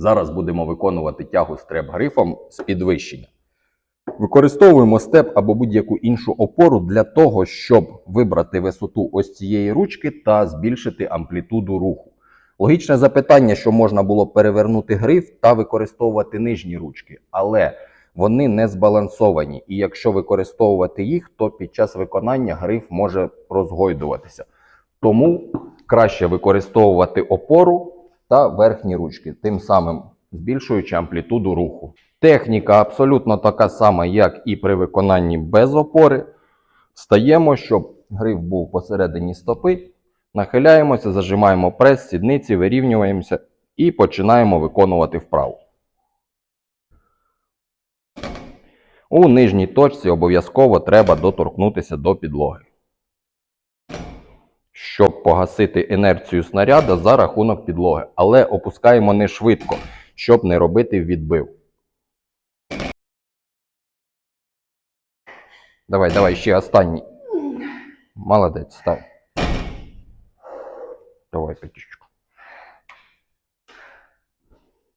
Зараз будемо виконувати тягу стреп грифом з підвищення. Використовуємо степ або будь-яку іншу опору для того, щоб вибрати висоту ось цієї ручки та збільшити амплітуду руху. Логічне запитання, що можна було перевернути гриф та використовувати нижні ручки, але вони не збалансовані. І якщо використовувати їх, то під час виконання гриф може розгойдуватися. Тому краще використовувати опору та верхні ручки, тим самим збільшуючи амплітуду руху. Техніка абсолютно така сама, як і при виконанні без опори. Стаємо, щоб гриф був посередині стопи. Нахиляємося, зажимаємо прес, сідниці, вирівнюємося і починаємо виконувати вправу. У нижній точці обов'язково треба доторкнутися до підлоги. Щоб погасити інерцію снаряда за рахунок підлоги, але опускаємо не швидко, щоб не робити відбив. Давай, давай, ще останній. Молодець, став. Давай, п'ятічку.